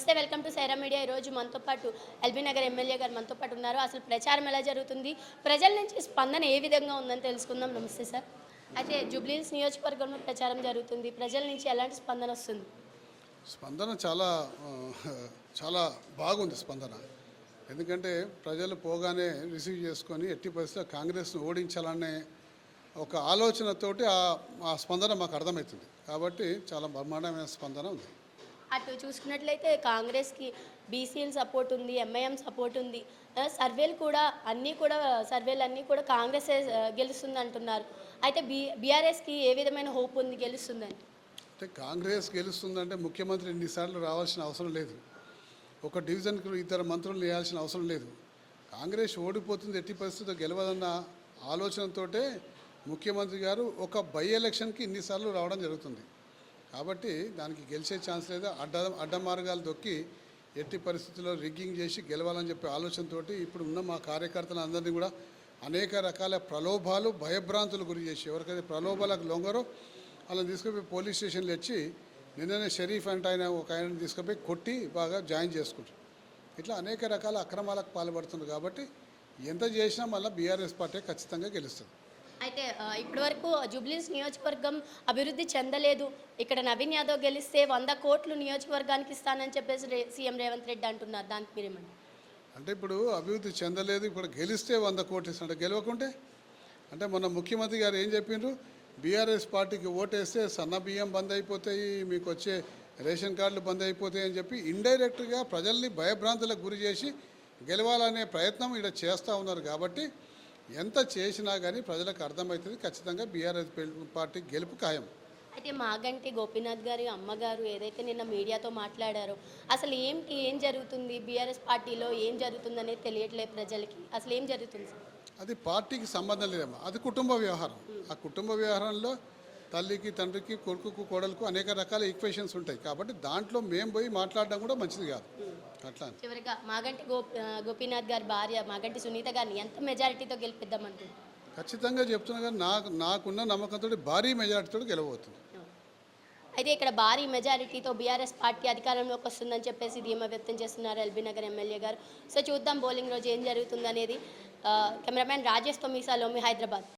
నమస్తే welcome to Sye Raa media. ఈరోజు మనతో పాటు ఎల్బీ నగర్ ఎమ్మెల్యే గారు మనతో పాటు ఉన్నారు. అసలు ప్రచారం ఎలా జరుగుతుంది? ప్రజల నుంచి స్పందన ఏ విధంగా ఉందని తెలుసుకుందాం. నమస్తే సార్. అయితే జూబ్లీహిల్స్ నియోజకవర్గంలో ప్రచారం జరుగుతుంది. ప్రజల నుంచి ఎలాంటి స్పందన వస్తుంది? స్పందన చాలా చాలా బాగుంది స్పందన. ఎందుకంటే ప్రజలు పోగానే రిసీవ్ చేసుకొని ఎట్టి పరిస్థితుల్లో కాంగ్రెస్ను ఓడించాలనే ఒక ఆలోచనతోటి ఆ ఆ స్పందన మాకు అర్థమవుతుంది. కాబట్టి చాలా బ్రహ్మాండమైన స్పందన ఉంది. అటు చూసుకున్నట్లయితే కాంగ్రెస్కి బీసీఎల్ సపోర్ట్ ఉంది ఎంఐఎం సపోర్ట్ ఉంది. సర్వేలు కూడా అన్నీ కూడా సర్వేలు అన్నీ కూడా కాంగ్రెస్ గెలుస్తుంది అంటున్నారు అయితే బీ బీఆర్ఎస్కి ఏ విధమైన హోప్ ఉంది గెలుస్తుందని? అంటే కాంగ్రెస్ గెలుస్తుందంటే ముఖ్యమంత్రి ఎన్నిసార్లు రావాల్సిన అవసరం లేదు. ఒక డివిజన్కి ఇద్దరు మంత్రులు వేయాల్సిన అవసరం లేదు. కాంగ్రెస్ ఓడిపోతుంది ఎట్టి పరిస్థితుల్లో గెలవదన్న ఆలోచనతోటే ముఖ్యమంత్రి గారు ఒక బై ఎలక్షన్కి ఇన్నిసార్లు రావడం జరుగుతుంది. కాబట్టి దానికి గెలిచే ఛాన్స్ లేదు అడ్డ అడ్డ మార్గాలు దొక్కి ఎట్టి పరిస్థితుల్లో రిగ్గింగ్ చేసి గెలవాలని చెప్పే ఆలోచనతోటి ఇప్పుడు ఉన్న మా కార్యకర్తలందరినీ కూడా అనేక రకాల ప్రలోభాలు భయభ్రాంతులు గురి చేసి ఎవరికైతే ప్రలోభాలకు లొంగరో వాళ్ళని తీసుకుపోయి పోలీస్ స్టేషన్లో వచ్చి నిన్ననే షరీఫ్ అంటే ఆయన ఒక ఆయన తీసుకుపోయి కొట్టి బాగా జాయిన్ చేసుకుంటారు. ఇట్లా అనేక రకాల అక్రమాలకు పాల్పడుతుంది కాబట్టి ఎంత చేసినా మళ్ళీ బీఆర్ఎస్ పార్టీ ఖచ్చితంగా గెలుస్తుంది. అయితే ఇప్పటివరకు జూబ్లీస్ నియోజకవర్గం అభివృద్ధి చెందలేదు. ఇక్కడ నవీన్ యాదవ్ గెలిస్తే వంద కోట్లు నియోజకవర్గానికి ఇస్తానని చెప్పేసి సీఎం రేవంత్ రెడ్డి అంటున్నారు. దానికి మీరేమంటారు? అంటే ఇప్పుడు అభివృద్ధి చెందలేదు ఇప్పుడు గెలిస్తే వంద కోట్లు ఇస్తాడు గెలవకుంటే? అంటే మొన్న ముఖ్యమంత్రి గారు ఏం చెప్పిండ్రు బీఆర్ఎస్ పార్టీకి ఓటేస్తే సన్న బియ్యం బంద్ అయిపోతాయి మీకు వచ్చే రేషన్ కార్డులు బంద్ అయిపోతాయి అని చెప్పి ఇండైరెక్ట్గా ప్రజల్ని భయభ్రాంతులకు గురి చేసి గెలవాలనే ప్రయత్నం ఇక్కడ చేస్తూ ఉన్నారు. కాబట్టి ఎంత చేసినా కానీ ప్రజలకు అర్థమవుతుంది ఖచ్చితంగా బీఆర్ఎస్ పార్టీ గెలుపు ఖాయం. అయితే మాగంటి గోపీనాథ్ గారి అమ్మగారు ఏదైతే నిన్న మీడియాతో మాట్లాడారో అసలు ఏంటి ఏం జరుగుతుంది? బీఆర్ఎస్ పార్టీలో ఏం జరుగుతుంది అనేది తెలియట్లేదు ప్రజలకి. అసలు ఏం జరుగుతుంది? అది పార్టీకి సంబంధం లేదమ్మా. అది కుటుంబ వ్యవహారం. ఆ కుటుంబ వ్యవహారంలో తల్లికి తండ్రికి కొడుకుకు కోడలకు అనేక రకాల ఈక్వేషన్స్ ఉంటాయి. కాబట్టి దాంట్లో మేము పోయి మాట్లాడడం కూడా మంచిది కాదు. అట్లా. చివరిగా మాగంటి గోపీనాథ్ గారి భార్య మాగంటి సునీత గారిని ఎంత మెజారిటీతో గెలిపిద్దాం అనుకుంటున్నారు ఖచ్చితంగా చెప్తున్నా కానీ నాకు నాకున్న నమ్మకంతో భారీ మెజార్టీతో గెలవబోతుంది అయితే ఇక్కడ భారీ మెజారిటీతో బీఆర్ఎస్ పార్టీ అధికారంలోకి వస్తుందని చెప్పేసి ధీమా వ్యక్తం చేస్తున్నారు ఎల్బీ నగర్ ఎమ్మెల్యే గారు. సో చూద్దాం బౌలింగ్ రోజు ఏం జరుగుతుంది అనేది కెమెరామ్యాన్ రాజేష్ తొమ్మిసాలోమి హైదరాబాద్.